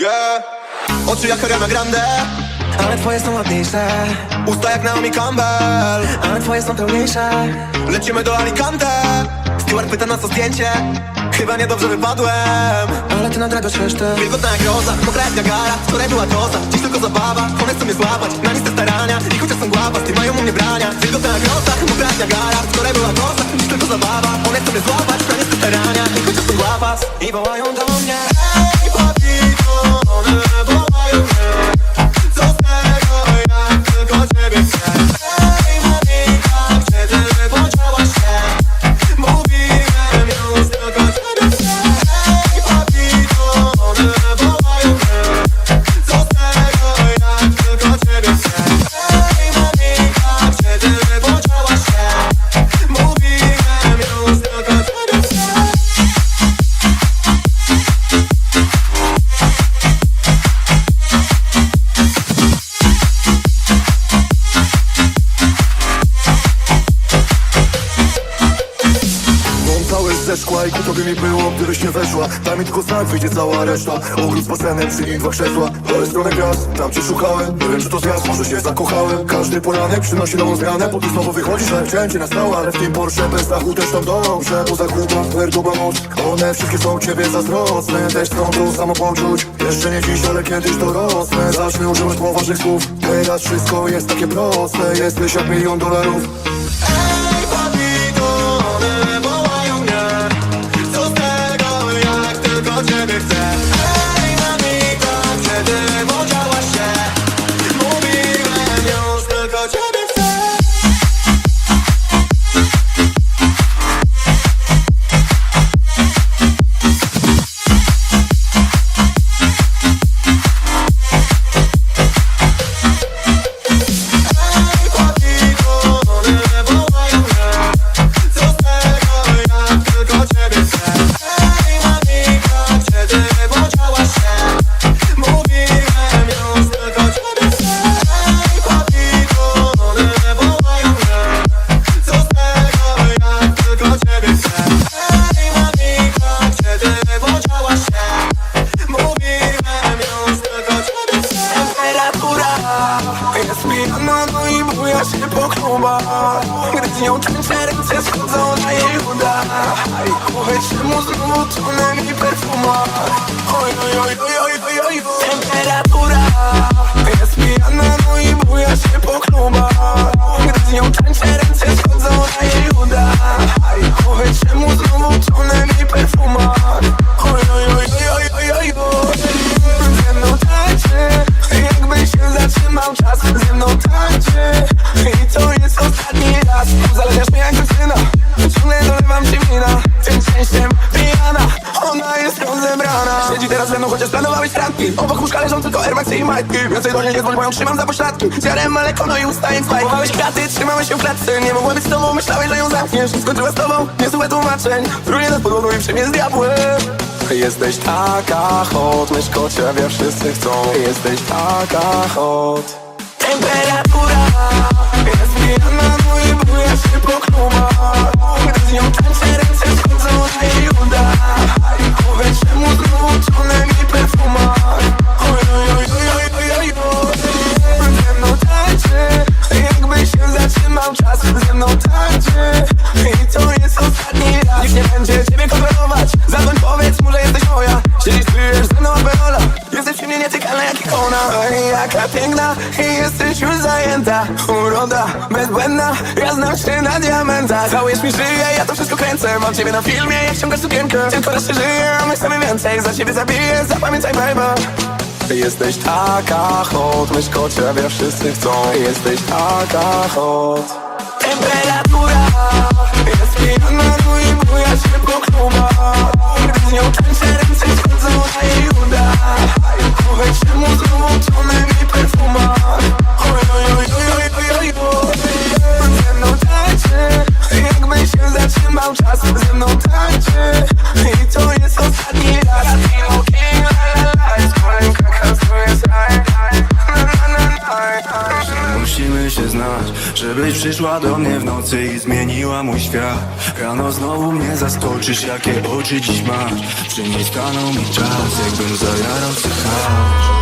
Yeah. Oczy jak Ariana Grande. Ale twoje są ładniejsze. Usta jak Naomi Campbell. Ale twoje są pełniejsze. Lecimy do Alicante. Steward pyta nas o zdjęcie. Chyba niedobrze wypadłem. Ale ty na drago śmiesz ty Wilgotna jak roza, mokra jak Niagara Wczoraj była koza, dziś tylko zabawa One chcą mnie złapać, na nic te starania Ich chociaż są głapa, ty mają u mnie brania. Wilgotna jak roza, mokra jak Niagara Wczoraj była koza, dziś tylko zabawa One chcą mnie złapać, na nic te starania Ich chociaż są głapa. I wołają do mnie Ej, papito, one wołają mnie Co Basenem, przy dwa krzesła Ale stronę gwiazd, tam cię szukałem Nie wiem czy to zjazd, może się zakochałem. Każdy poranek przynosi nową zmianę Potem znowu wychodzisz, ale chciałem cię na stałe Ale w tym Porsche bez dachu też tam dobrze Po zakupach twerdoba moc. One wszystkie są ciebie zazdrosne Też chcą to samo poczuć Jeszcze nie dziś, ale kiedyś dorosnę Zacznę używać poważnych słów Teraz wszystko jest takie proste. Jesteś jak milion dolarów jest pijana, no i buja się po klubach Gdy z nią tańczę, ręce schodzą na jej uda I powiedz czemu znowu tonę mi perfuma Oj, oj, oj, oj, oj, oj, oj Temperatura jest pijana, no i buja się po klubach Gdy z nią tańczę, ręce schodzą na jej uda I powiedz czemu znowu tonę mi perfuma Oj, oj, oj, oj, oj, oj, oj, oj jakby się zatrzymał czas. Ze mną tańczy i to jest ostatni raz. Uzależniasz mnie randki Obok łóżka leżą tylko Air Maxy i majtki. Więcej do niej nie dzwoń, bo ją trzymam za pośladki. Zjarem mleko, no i ustaję spaj Kupowałeś kraty, trzymałeś się w klatce Nie mogła być z tobą, myślałeś, że ją zamkniesz Skończyła z tobą, niezłe tłumaczeń Frunie nad podłogą i przy z diabłem. Jesteś taka hot, myszko ciebie wszyscy chcą. Jesteś taka hot. Temperatura jest no i buja się po klubach. Gdy z nią tańczę, ręce schodzą uda czemu znowu tonę mi perfuma bezbłędna, ja znam się na diamentach. Całujesz mi szyję, ja to wszystko kręcę. Mam ciebie na filmie, jak ściągasz sukienkę. Tylko raz się żyje, a my chcemy więcej. Za ciebie zabiję, zapamiętaj baby Jesteś taka hot, myszko ciebie wszyscy chcą. Jesteś taka hot zobaczysz jakie oczy dziś masz Czy nie stanął mi czas, jakbym zajarał se hasz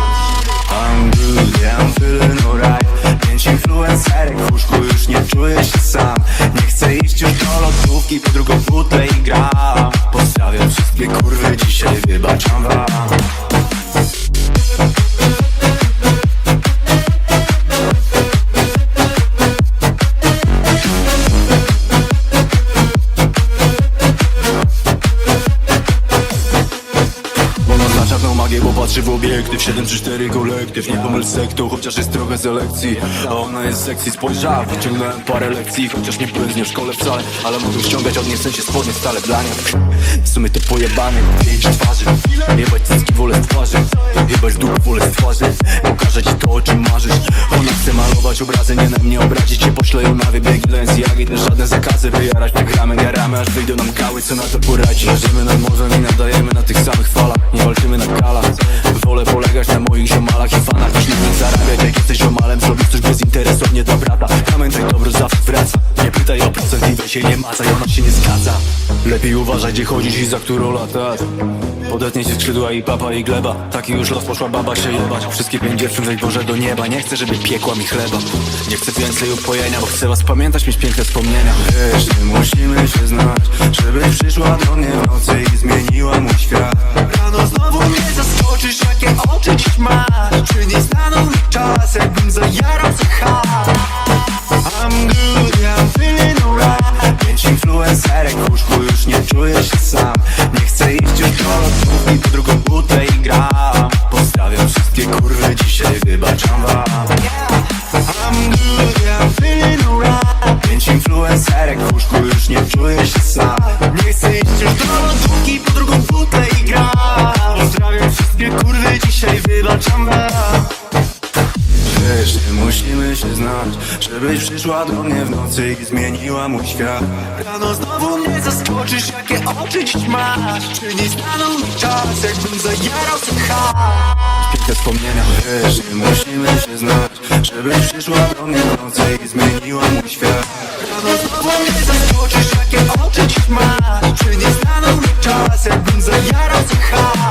I'm good, yeah, I'm feeling alright. Pięć influencerek w łóżku, już nie czuję się sam. Nie chcę iść już do lodówki po drugą Selekcji A ona jest sekcji, spojrzała Wyciągnąłem parę lekcji, chociaż nie byłem z nią w szkole wcale Ale mogę ściągać od niej w sensie spodnie stale dla niej W sumie to pojebane, pięć twarzy. Jebać cycki wolę z twarzy. Jebać dupę wolę z twarzy. Pokażę ci to o czym marzysz. Ona chce malować obrazy, nie na mnie obrazić się. Poślę ją na wybiegi, lens jak i żadne zakazy. Wyjarać nagramy, garamy, aż wyjdą nam kały. Co na to poradzi? Leżymy nad morzem i nadajemy na tych samych falach. Nie walczymy na galach. Wolę polegać na moich ziomalach i fanach. Nie zarabiać, jak jesteś ziomalem Zrobisz coś bezinteresownie dla brata. Pamiętaj, dobro zawsze wraca. Nie pytaj o procent i weź się nie macaj, ona się nie zgadza. Lepiej uważaj, gdzie chodzisz i za którą latasz Podetnie się skrzydła i papa i gleba. Taki już los poszła baba się jebać. Wszystkie pięć dziewczyn weź Boże do nieba. Nie chcę, żeby piekła mi chleba. Nie chcę więcej upojenia, bo chcę was pamiętać, mieć piękne wspomnienia. Wiesz, musimy się znać Żebyś przyszła do mnie nocy i zmieniła mój świat. Rano znowu mnie zaskoczysz, jakie oczy dziś masz Czy nie stanął mi czas, jakbym zajarał se I'm good, I'm feeling alright. Pięć influencerek w już nie czuję się sam. Nie chcę iść już do lotówki po drugą butlę i gram. Pozdrawiam wszystkie kurwy, dzisiaj wybaczam wam. I'm good, I'm feeling alright. Pięć influencerek w już nie czuję się sam. Nie chcę iść już do lotówki po drugą butlę wam Wiesz, nie musimy się znać? Żebyś przyszła do mnie w nocy i zmieniła mój świat. Rano znowu mnie zaskoczysz, jakie oczy dziś masz. Czy nie stanął mi czas, jakbym zajarał se hard Piękne wspomnienia, wiesz, nie musimy się znać? Żebyś przyszła do mnie w nocy i zmieniła mój świat. Rano znowu mnie zaskoczysz, jakie oczy dziś masz. Czy nie stanął mi czas, jakbym zajarał hard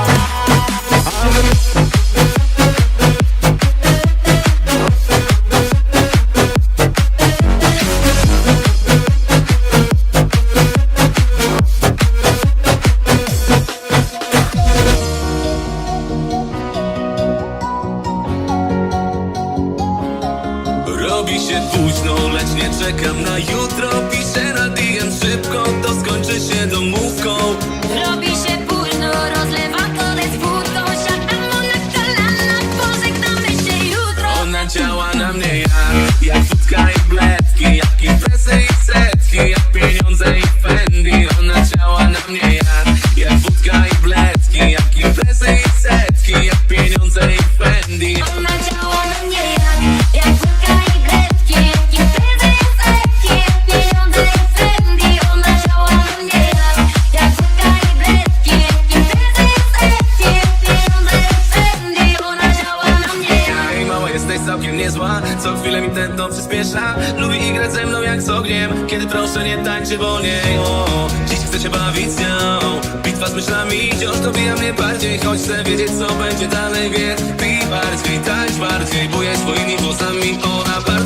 bardziej, tańcz bardziej Bujaj swoimi włosami Ona bardzo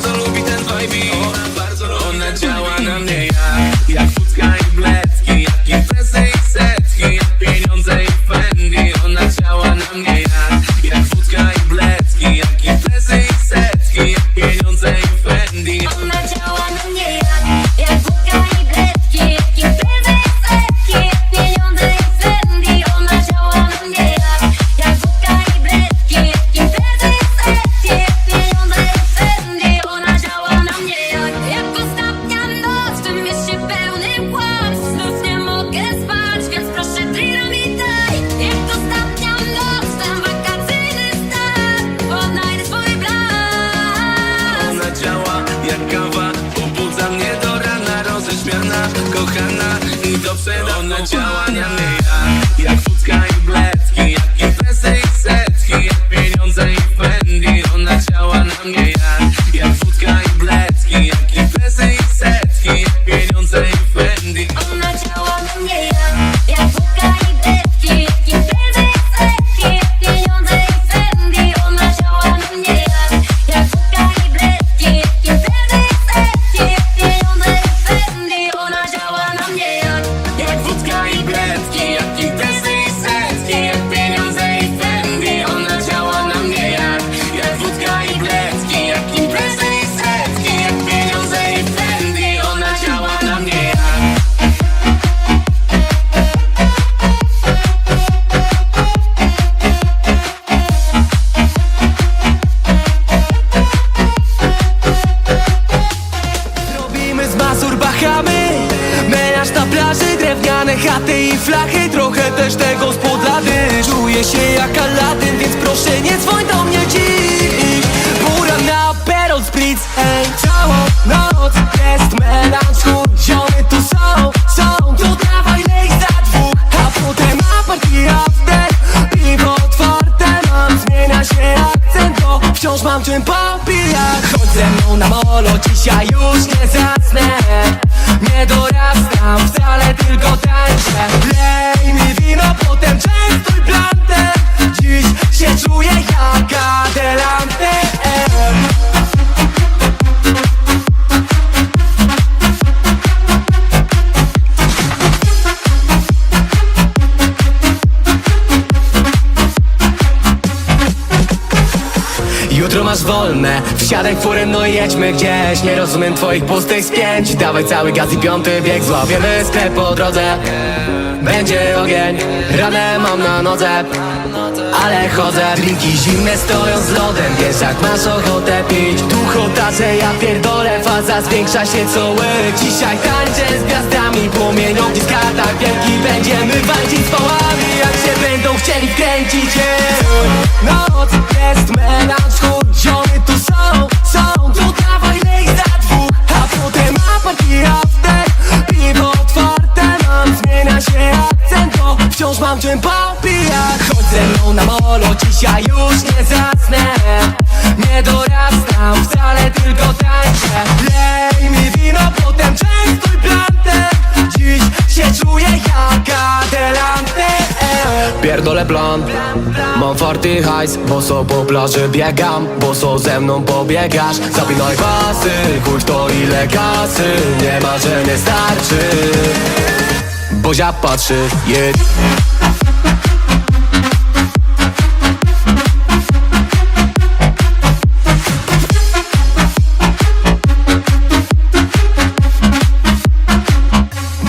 kochana I do przodu Ona działa na Palę chaty i flachy, trochę też tego spod lady Czuję się jak Aladdin, więc proszę nie dzwoń do mnie dziś. Bura na peron spritz, ej Całą noc jest melanż, chuj, ziomy tu są, są Tu dawaj lej za dwóch, a potem na party after Piwo otwarte mam, zmienia się akcent, bo wciąż mam czym popić ze mną na molo, dzisiaj już nie zasnę. Nie dorastam, wcale tylko tańczę. Lej mi wino, potem częstuj plantem Dziś się czuję jak w furę, no i jedźmy gdzieś. Nie rozumiem twoich pustych spięć. Dawaj cały gaz i piąty bieg Złapiemy sklep po drodze. Będzie ogień, ranę mam na nodze ale chodzę. Drinki zimne stoją z lodem Wiesz jak masz ochotę pić. Tu ja pierdolę Faza zwiększa się co łyk Dzisiaj tańczę z gwiazdami Mam farty hajs Boso po plaży biegam Boso ze mną pobiegasz. Zapinaj pasy Chuj to ile kasy Nie ma, że nie starczy. Bozia patrzy Jedź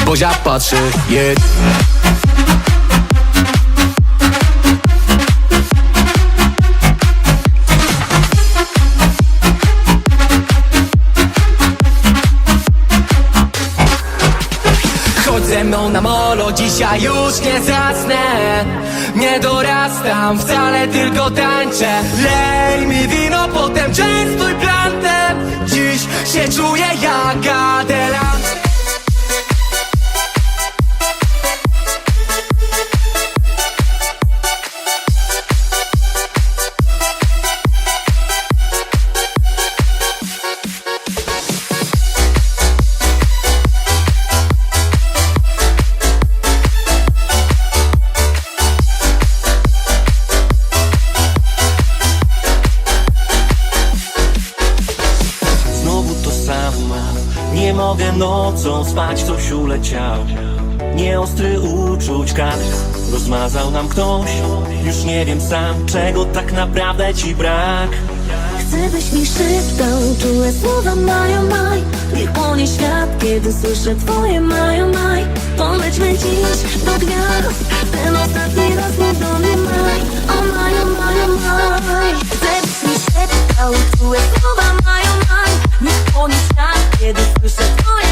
Bozia patrzy Jedź Chodź ze mną na molo, dzisiaj już nie zasnę. Nie dorastam, wcale tylko tańczę. Lej mi wino, potem częstuj plantem Dziś się czuję jak Adelant mogę nocą spać, coś uleciał. Nieostry uczuć kadr Rozmazał nam ktoś. Już nie wiem sam, czego tak naprawdę ci brak. Chcę byś mi szeptał Czułe słowa mają maj. Niech płonie świat, kiedy słyszę twoje mają maj. Polećmy dziś do gwiazd Ten ostatni raz mnie maj. O mają, mają maj. Chcę byś mi szeptał Czułe słowa mają maj. Niech płonie kiedy słyszę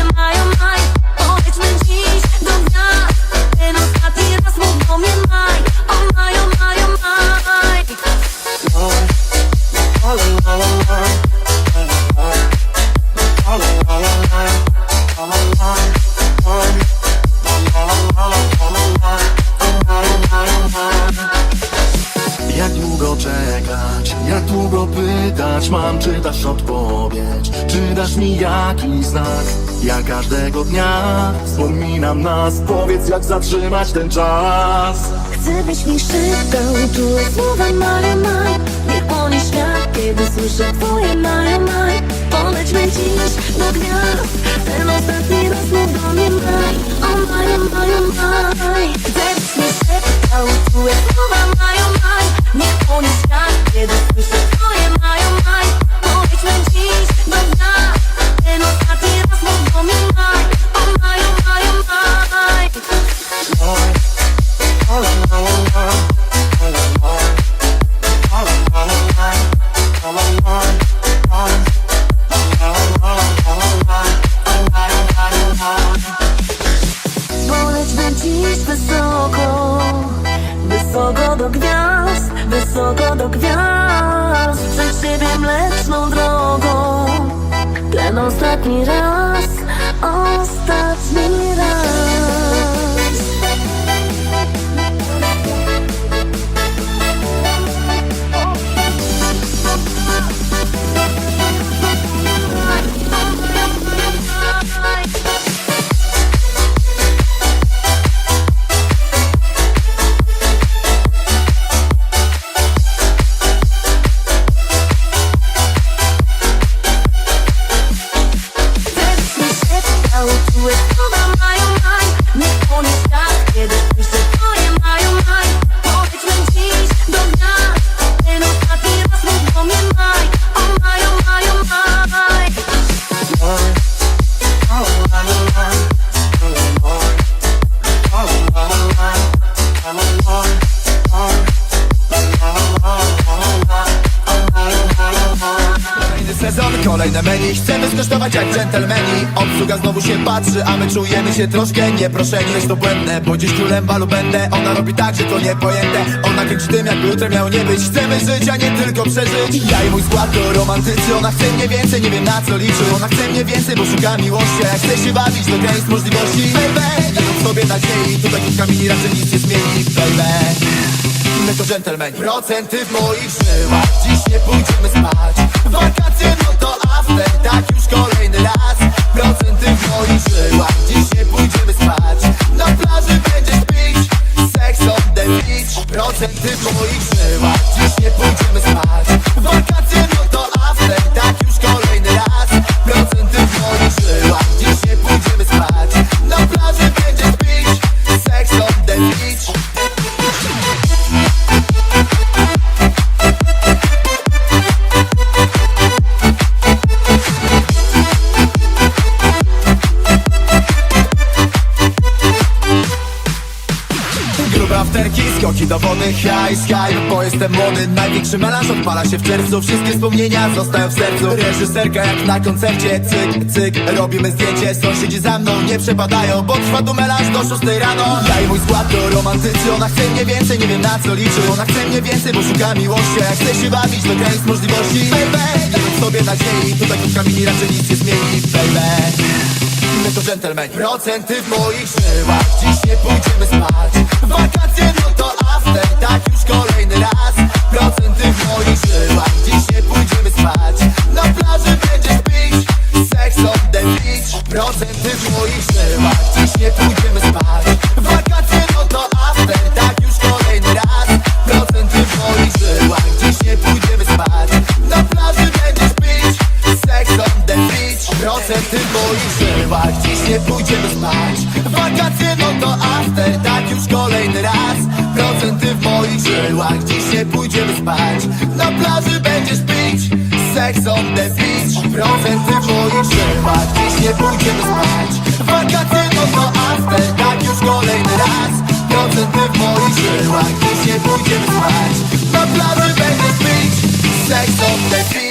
zatrzymać ten czas. Chcę byś mi szeptał Czułe słowa mają maj. Niech płonie świat, kiedy słyszę twoje mają maj. Polećmy dziś do gwiazd Ten ostatni wysoko Wysoko do gwiazd Wysoko do gwiazd. Przed siebie mleczną drogą Ten ostatni raz Ostatni raz się troszkę nieproszeni Jest to błędne, bo dziś królem balu będę. Ona robi tak, że to niepojęte. Ona kręci tym, jakby jutro miało nie być. Chcemy żyć, a nie tylko przeżyć. Ja i mój skład to romantycy. Ona chce mnie więcej, nie wiem na co liczy. Ona chce mnie więcej, bo szuka miłości. A ja chcę się bawić do granic możliwości. Baby, nie mam w sobie nadziei Tutaj kilka mini raczej nic nie zmieni. Baby! My to dżentelmeni Procenty w moich żyłach. Dziś nie pójdziemy spać. Wakacje no to after. Tak już kolejny raz Procenty w moich żyłach. Nie pójdziemy spać. Na plaży będziesz pić. Sex on the beach. Procenty w moich żyłach. Dziś nie pójdziemy spać największy melanż odpala się w czerwcu. Wszystkie wspomnienia zostają w sercu. Reżyserka jak na koncercie, cyk, cyk Robimy zdjęcie, sąsiedzi za mną nie przepadają Bo trwa tu melanż do 6 rano. Ja i mój skład to romantycy. Ona chce mnie więcej, nie wiem na co liczy. Ona chce mnie więcej, bo szuka miłości. A ja chcę się bawić do granic możliwości. Baby, nie sobie nadziei. Tutaj kilka mini raczej nic nie zmieni. Baby! My to dżentelmeni Procenty w moich żyłach. Dziś nie pójdziemy spać. Wakacje no to after. Tak już kolejny raz Procenty w moich żyłach. Dziś nie pójdziemy spać. Na plaży będziesz pić. Sex on the beach Procenty w moich żyłach. Dziś nie pójdziemy spać. Wakacje no to after. Tak już kolejny raz. Procenty w moich żyłach. Dziś nie pójdziemy spać. Na plaży będziesz pić. Sex on the beach Procenty w moich żyłach. Dziś nie pójdziemy spać. Wakacje no to after. Tak już kolejny raz. Procenty w moich żyłach. Dziś nie pójdziemy spać. Na plaży będziesz pić Sex on the beach. Procenty moich żyłach Dziś nie pójdziemy spać. Wakacje no to after Tak już kolejny raz. Procenty w moich żyłach Dziś nie pójdziemy spać. Na plaży będziesz pić Sex on the beach